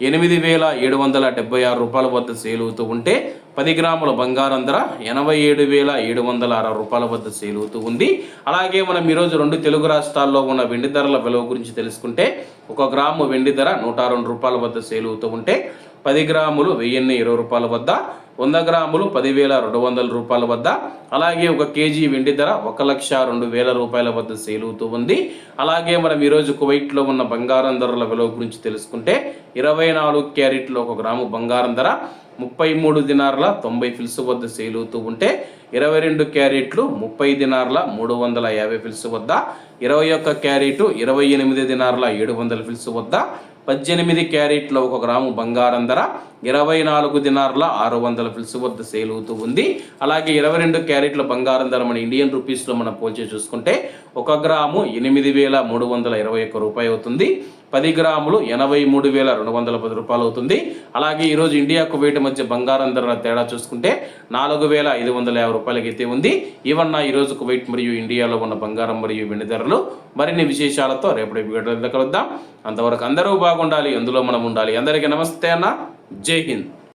ఎనిమిది వేల ఏడు వందల డెబ్బై ఆరు రూపాయల వద్ద సేల్ అవుతూ ఉంటే పది గ్రాముల బంగారం ధర ఎనభై ఏడు వేల ఏడు వందల అరవై రూపాయల వద్ద సేల్ అవుతూ ఉంది. అలాగే మనం ఈరోజు రెండు తెలుగు రాష్ట్రాల్లో ఉన్న వెండి ధరల విలువ గురించి తెలుసుకుంటే ఒక గ్రాము వెండి ధర నూట రెండు రూపాయల వద్ద సేల్ అవుతూ ఉంటే పది గ్రాములు వెయ్యిన్ని ఇరవై రూపాయల వద్ద వంద గ్రాములు పదివేల రెండు వందల రూపాయల వద్ద. అలాగే ఒక కేజీ వెండి ధర ఒక లక్ష రెండు వేల రూపాయల వద్ద సేల్ అవుతూ ఉంది. అలాగే మనం ఈరోజు కువైట్లో ఉన్న బంగారం ధరల విలువ గురించి తెలుసుకుంటే ఇరవై నాలుగు క్యారెట్లు ఒక గ్రాము బంగారం ధర ముప్పై మూడు దినార్ల తొంభై ఫిల్స్ వద్ద సేల్ అవుతూ ఉంటే ఇరవై రెండు క్యారెట్లు ముప్పై దినార్ల మూడు వందల యాభై ఫిల్స్ వద్ద ఇరవై ఒక్క క్యారెట్ ఇరవై ఎనిమిది దినార్ల ఏడు వందల ఫిల్స్ వద్ద పద్దెనిమిది క్యారెట్ల ఒక గ్రాము బంగారం ధర ఇరవై నాలుగు దినార్ల ఆరు వందల ఫిల్స్ వద్ద సేల్ అవుతూ ఉంది. అలాగే ఇరవై రెండు క్యారెట్ల బంగారం ధర మన ఇండియన్ రూపీస్లో మనం పోల్చి చూసుకుంటే ఒక గ్రాము ఎనిమిది వేల మూడు వందల ఇరవై ఒక్క రూపాయి అవుతుంది. పది గ్రాములు ఎనభై మూడు వేల రెండు వందల పది రూపాయలు అవుతుంది. అలాగే ఈరోజు ఇండియా కువైట్ మధ్య బంగారం ధర తేడా చూసుకుంటే నాలుగు వేల ఐదు వందల యాభై రూపాయలకి అయితే ఉంది. ఈవన్న ఈరోజు కువైట్ మరియు ఇండియాలో ఉన్న బంగారం మరియు వెండి ధరలు మరిన్ని విశేషాలతో రేపటి వీడియోలో కలుద్దాం. అంతవరకు అందరూ బాగుండాలి. అందులో మనం ఉండాలి. అందరికీ నమస్తే అన్న. జై హింద్.